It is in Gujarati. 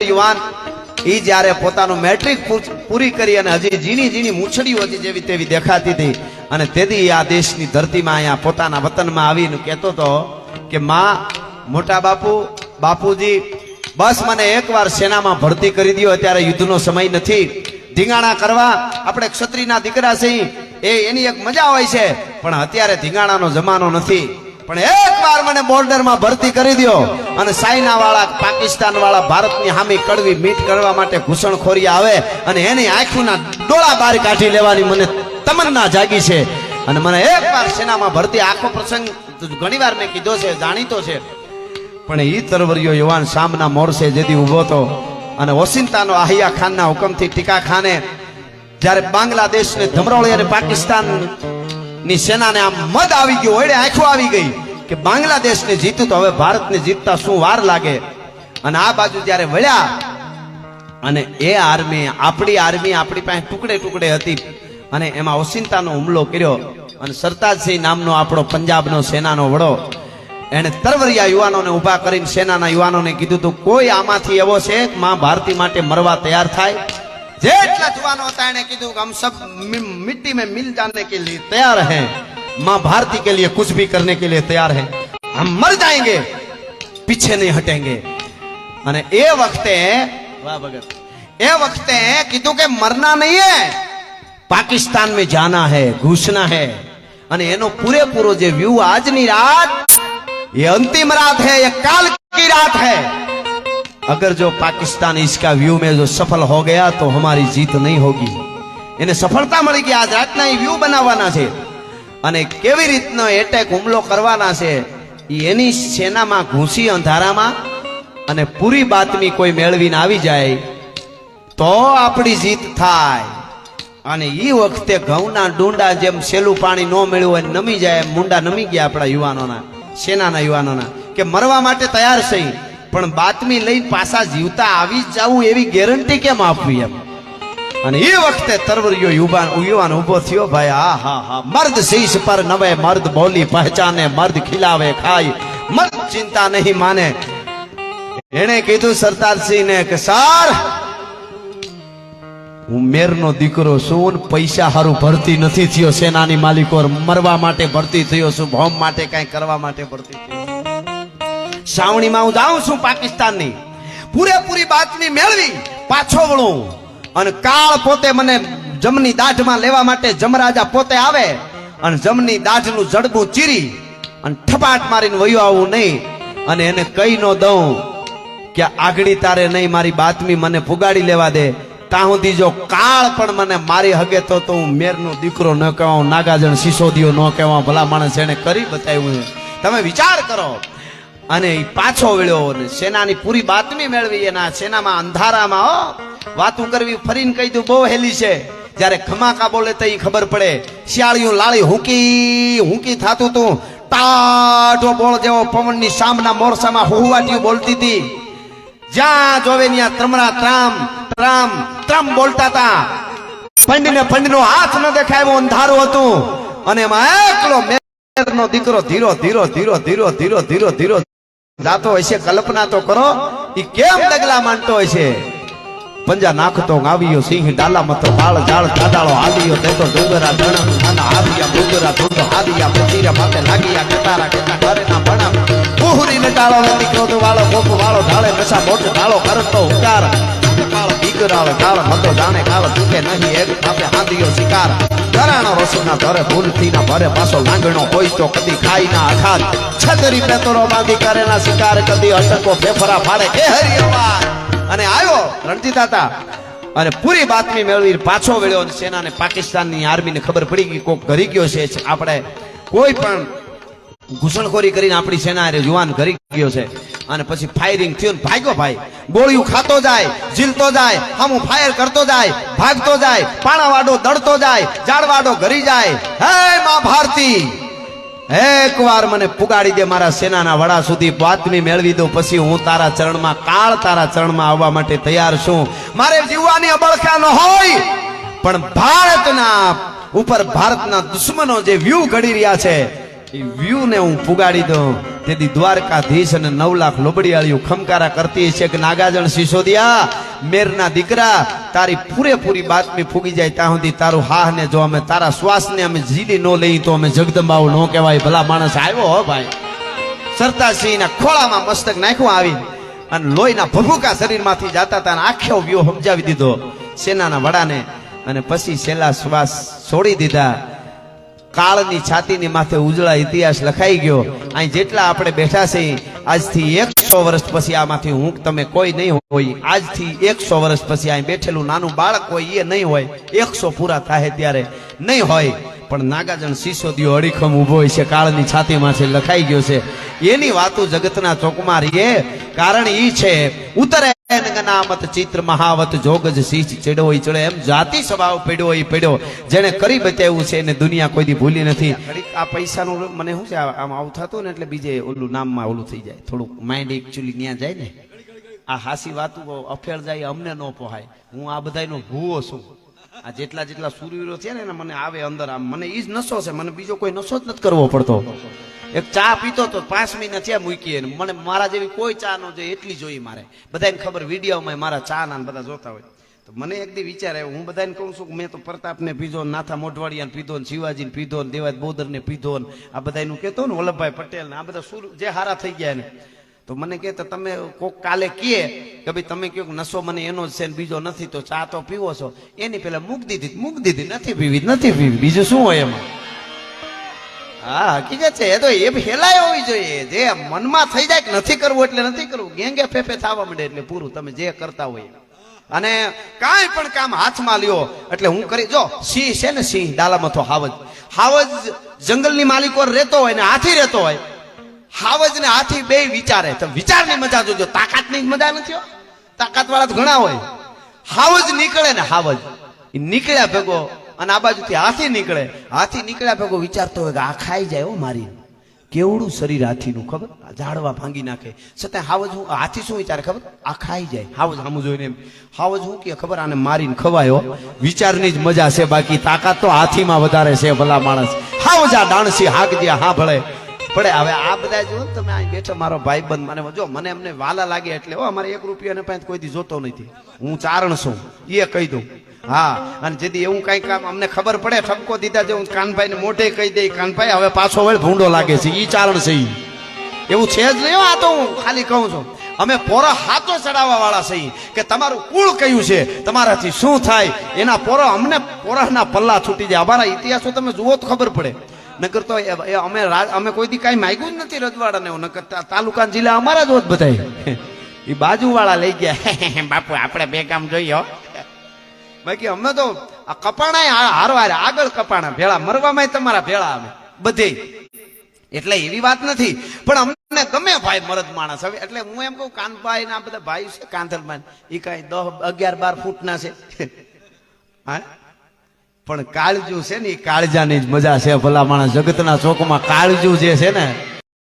યુવાન, ઈ જ્યારે પોતાનું મેટ્રિક પૂરી કરી અને હજી ઝીણી ઝીણી મૂછડીઓ હતી જેવી તેવી દેખાતી હતી. અને તેથી આ દેશની ધરતીમાં અહીંયા પોતાના વતનમાં આવીને કહેતો હતો કે, માં, મોટા બાપુ, બાપુજી, બસ મને એકવાર સેનામાં ભરતી કરી દો અત્યારે યુદ્ધનો સમય નથી. ધીંગાણા કરવા, આપણે ક્ષત્રિયના દીકરા છીએ. એ, એની એક મજા હોય છે, પણ અત્યારે ધીંગાણાનો જમાનો નથી. પણ એકવાર મને બોર્ડરમાં ભરતી કરી દો અને સાયના વાળા પાકિસ્તાન વાળા ભારતની હામી કડવી મીટ કરવા માટે ઘૂસણખોરી આવે અને એની આંખોના ડોળા બહાર કાઢી લેવાની મને તમન્ના જાગી છે. અને મને એકવાર સેનામાં ભરતી આખો પ્રસંગ ઘણીવાર મેં કીધો છે, જાણીતો છે. પણ ઈ તરવરિયો યુવાન શામના મોરસે જેથી ઊભો હતો અને ઓસિંતાનો આહિયા ખાનના હુકમથી ટીકા ખાને જ્યારે બાંગ્લાદેશને ધમરોળી અને પાકિસ્તાન ની સેનાને આમ મદ આવી ગયો ઓળે આંખો આવી ગઈ કે બાંગ્લાદેશને જીતું તો હવે ભારતને જીતતા શું વાર લાગે? અને આ બાજુ જ્યારે વળ્યા અને એ આર્મી, આપણી આર્મી આપણી પાસે ટુકડે ટુકડે હતી અને એમાં ઓસિંતાનો હુમલો કર્યો અને સરતાજસિંહ નામનો આપણો પંજાબનો સેનાનો વડો, એણે તરવરિયા યુવાનોને ઊભા કરીને સેનાના યુવાનોને કીધું હતું કોઈ આમાંથી એવો છે માં ભારતી માટે મરવા તૈયાર થાય? જેટલા જુવાનો હતા એને કીધું કે હમ સબ મિટ્ટી મેં મિલ જાને કે લીએ તૈયાર હૈ. माँ ભારતી કે लिए कुछ भी કરને કે लिए તૈયાર હૈ. હમ મર જાયેંગે, પીછે નહીં હટેંગે. અને એ વખતે, વાહ ભગત, એ વખતે કીધું કે મરના નહીં હે પાકિસ્તાન મે જાના હૈ, ઘૂસના હે. અને એનો પૂરેપૂરો જે વ્યૂ આજની રાત, એ અંતિમ રાત હે, એ કાલ કી રાત હૈ. अगर जो पाकिस्तान इसका व्यू में जो सफल हो गया तो हमारी जीत नहीं होगी એને સફળતા મળી ગઈ આજ રાતના એ વ્યૂ બનાવવાના છે અને કેવી રીતનો એટેક હુમલો કરવાના છે ઈ એની સેનામાં ઘૂસી અંધારામાં અને પૂરી બાતમી કોઈ મેળવીને આવી જાય તો આપણી જીત થાય અને ઈ વખતે ઘઉંના ડુંડા જેમ સેલું પાણી ન મળ્યું હોય નમી જાય એમ મુંડા નમી ગયા આપણા યુવાનોના સેનાના યુવાનોના કે મરવા માટે તૈયાર છે પણ બાતમી લઈને પાછા જીવતા આવી જ જવું એવી ગેરંટી કેમ આપવી એમ? અને એ વખતે તરવરિયો યુવાન યુવાન ઊભો થયો, ભાઈ આ હા હા, મર્દ શીશ પર નવે મર્દ બોલી પહેચાને, મર્દ ખીલાવે, ખાય, મર્દ ચિંતા નહીં માને. એણે કીધું સરદારસિંહને કે, સર, હું મેરનો દીકરો છું પૈસા હારું ભરતી નથી થયો, સેનાની માલિકો મરવા માટે ભરતી થયો છું, ભોમ માટે કઈ કરવા માટે ભરતી થયો સાવણીમાં હું જાઉં છું પાકિસ્તાનની. પૂરેપૂરી બાતમી મેળવી, પાછો વળું. અને કાળ પોતે મને જમની દાઢમાં લેવા માટે જમરાજા પોતે આવે અને જમની દાઢનું જડબું ચીરી અને ઠપાટ મારીને વયો આવું નહીં. અને એને કહી ન દઉં કે આગળી તારે નહીં મારી બાતમી મને ફુગાડી લેવા દે. ત્યાં સુધી જો કાળ પણ મને મારી હગે તો તો હું મેરનો દીકરો ન કહેવા નાગાજણ સિસોદીઓ ન કહેવા ભલા માણસ એને કરી બતાવ્યું. તમે વિચાર કરો અને પાછો વળ્યો અને સેનાની પૂરી બાતમી મેળવી એના સેનામાં અંધારામાં, હો, વાતું કરવી, ફરીને કહી દઉં, બહુ હેલી છે. જ્યારે ખમાકા બોલે તો ખબર પડે. શિયાળિયું લાળી હુંકી હુંકી થતું તું. ટાઢો બોળ જેવો પવનની સામના મોરસામાં હુવાટીયું બોલતી હતી જ્યાં જોવે ત્યાં ત્રમરા ત્રામ ત્રામ, ત્રમ બોલતા હતા પંડને પંડનો હાથ ન દેખાય એવું અંધારું હતું. અને એમાં એકલો મેરનો દીકરો ધીરો ધીરો ધીરો ધીરો ધીરો ધીરો ધીરો જાતો હશે કલ્પના તો કરો એ કેમ ડગલા માંડતો છે? પંજા નાખતો આવ્યો સિંહ ડાલા મતો બાળ જાળ દાદાળો આલિયો દેતો ડુંગરા, ધણ, નાના આવ્યા ડુંગરા ધૂંધો આલિયા પચીરા માથે લાગ્યા કતારા કેતા ઘરેના ભણા. કુહરી ને ડાળો ને દીકરો વાળો કોપ વાળો ઢાળે નશા મોટ ઢાળો, કરતો ઉચાર બીકરાળ કાળ મતો જાણે કાળ ચૂકે નહીં. એક થાપે હાંદિયો શિકાર. ધરાણો રસોના ધરે ભૂલથી ના ભરે પાછો લાંગણો હોય તો કદી ખાઈ ના અખાત છતરી પેતરો બાંધી કરેલા શિકાર, કદી અટકો ફેફરા ફાડે. કે હરિયવા અને આવ્યો રણજીત હતા અને પૂરી બાતમી મેળવી પાછો વળ્યો અને સેનાને પાકિસ્તાનની આર્મીને ખબર પડી ગઈ કોક ઘરી ગયો છે. આપણે કોઈ પણ ઘૂસણખોરી કરીને આપણી સેના જુવાન ઘરી ગયો છે. અને પછી ફાયરિંગ થયું ને ભાગ્યો ભાઈ. ગોળીઓ ખાતો જાય, ઝીલતો જાય હમુ ફાયર કરતો જાય, ભાગતો જાય, પાણાવાડો દડતો જાય, ઝાડવાડો ઘરી જાય. હે મા ભારતી એક વાર મને પુગાડી દે મારા સેનાના વડા સુધી બાતમી મેળવી દો, પછી હું તારા ચરણમાં, કાળ તારા ચરણમાં આવવા માટે તૈયાર છું. મારે જીવવાની અબળખા ન હોય, પણ ભારતના, ઉપર ભારતના દુશ્મનો જે વ્યૂહ ઘડી રહ્યા છે એ વ્યૂ ને હું પુગાડી દઉં. તેથી દ્વારકાધીશ અને નવ લાખ લોબડીયાળીઓ ખમકારા કરતી છે કે નાગાજણ સિસોદિયા, મેરના દીકરા, તારી પૂરેપૂરી બાતમી ફૂગી જાય ત્યાં સુધી તારું હાહ ને જો અમે તારા શ્વાસને અમે જીલી ન લઈ તો અમે જગદંબાઓ ન કહેવાય. ભલા માણસ આવ્યો હો ભાઈ. સરતાસિંહના ખોળામાં મસ્તક નાખ્યું આવી અને લોહીના ભભૂકા શરીરમાંથી જાતા હતા આખો વ્યૂહ સમજાવી દીધો. સેનાના વડાને અને પછી છેલ્લા શ્વાસ છોડી દીધા. કાળની છાતીની માથે ઉજળા ઇતિહાસ લખાઈ ગયો. અહીં જેટલા આપણે બેઠા છે, આજથી એકસો વર્ષ પછી આમાંથી હું તમે કોઈ નહીં હોય. આજથી એકસો વર્ષ પછી અહીં બેઠેલું નાનું બાળક હોય એ નહીં હોય. એકસો પૂરા થાય ત્યારે નહીં હોય. પણ નાગાજણ સિસોદીઓ અડીખમ ઊભો હોય છે, કાળની છાતીમાં છે લખાઈ ગયો છે. એની વાતો જગતના ચોકમાં રહીએ. કારણ એ છે, ઉતરે ગનામત ચિત્ર મહાવત જ શીશ ચેડો ચડે એમ જાતિ સ્વભાવ પડ્યો ઈ પડ્યો જેને કરી બતાવ્યું છે એને દુનિયા કોઈ ભૂલી નથી. આ પૈસાનું મને શું છે આમ આવું થતું ને એટલે બીજે ઓલું નામમાં ઓલું થઈ જાય. થોડુંક માઇન્ડ એકચ્યુઅલી ત્યાં જાય ને. આ હાસી વાતું અફેર જાય, અમને ન પોહાય. હું આ બધાયનો ભૂવો છું. આ જેટલા જેટલા સૂર્યો છે ને મને આવે અંદર આમ. મને એ જ નશો છે, મને બીજો કોઈ નશો જ નથી કરવો પડતો. એક ચા પીતો તો પાંચ મહિના થયા મૂકીએ મને મારા જેવી કોઈ ચા ન જોઈએ, એટલી જોઈ મારે. બધાને ખબર વિડીયોમાં મારા ચા ના બધા જોતા હોય. તો મને એક દી વિચાર આવ્યો, હું બધાને કહું છું કે મેં તો પ્રતાપને પીધો નાથા મોઢવાડિયાને પીધો ને શિવાજીને પીધો ને, દેવાજ બોદરને પીધો ને, આ બધાનું કહેતો ને વલ્લભભાઈ પટેલ ને, આ બધા સુર જે હારા થઈ ગયા ને. તો મને કહે તો તમે કોક કાલે કહે કે ભાઈ તમે કહો નશો મને એનો જ છે ને બીજો નથી, તો ચા તો પીવો છો. એની પહેલાં મૂક દીધી મૂક દીધી, નથી પીવી નથી પીવી. બીજું શું હોય એમાં? હા, હકીકત છે. એ તો એ ફેલાય હોવી જોઈએ. જે મનમાં થઈ જાય કે નથી કરવું એટલે નથી કરવું, ગેંગે ફેફે થવા માંડે એટલે પૂરું. તમે જે કરતા હોય અને કાંઈ પણ કામ હાથમાં લ્યો એટલે હું કરી, જો, સિંહ છે ને સિંહ ડાલામથો હાવજ. હાવજ જંગલની માલિકો રહેતો હોય ને હાથી રહેતો હોય. હાવજ ને હાથી બે વિચારે. તો વિચારની મજા જોજો. તાકાતની મજા નથી. તાકાત વાળા તો ઘણા હોય. હાવજ નીકળે ને હાવજ. નીકળ્યા ભેગો અને આ બાજુથી હાથી નીકળે. હાથી નીકળ્યા ભેગો વિચારતો હોય કે આ ખાઈ જાય હો મારી. કેવડું શરીર હાથીનું, ખબર? ઝાડવા ભાંગી નાખે. છતાં હાવજ હું હાથી શું વિચારે ખબર? આ ખાઈ જાય. હાવજ આમ જોઈને હાવજ હું કે ખબર આને મારીને ખવાયો. વિચારની જ મજા છે, બાકી તાકાત તો હાથીમાં વધારે છે ભલા માણસ. હાવજ આ ડાણસી હાક જે હા ભળે પડે હવે આ બધા જો તમે અહીં બેઠો, મારો ભાઈ બંધ મને જો, મને એમને વાલા લાગે એટલે હો, અમારે એક રૂપિયાને પાંચ કોઈ દી જોતો નથી. હું ચારણ છું, એ કહી દઉં. હા, અને જેથી એવું કઈ કામ અમને ખબર પડે, ઠપકો દીધા છે હું કાનભાઈ ને મોઢે કહી દઈ કાનભાઈ, હવે પાછો વળ ભૂંડો લાગે છે, ઈ ચારણ છે એવું છે જ નહીં આ તો હું ખાલી કહું છું. અમે પોરો હાથો ચડાવવા વાળા છીએ કે તમારું કુળ કયું છે, તમારાથી શું થાય? એના પોરો અમને પોરાના પલ્લા છૂટી જાય. અમારા ઇતિહાસો તમે જુઓ તો ખબર પડે. નકર તો એ- એ અમે અમે કોઈ દી કાંઈ માગ્યું જ નથી રજવાડાને નકર તા- તાલુકા જિલ્લા અમારા જ હોત બધાય. એ બાજુવાળા લઈ ગયા. બાપુ, આપણે બે કામ જોઈએ હો. બાકી અમે તો આ કપાણા હારવા હારે આગળ કપાણા. ભેળા મરવામાં તમારા ભેળા અમે. બધે. એટલે એવી વાત નથી. પણ અમને ગમે ભાઈ મરદ માણસ. હવે એટલે હું એમ કહું, કાનભાઈ ના બધા ભાઈ છે કાંધલભાઈ એ કાંઈ દસ અગિયાર, બાર ફૂટના છે. હા? પણ કાળજુ છે ને એ કાળજાની જ મજા છે ભલા માણસ. જગતના ચોકમાં કાળજુ જે છે ને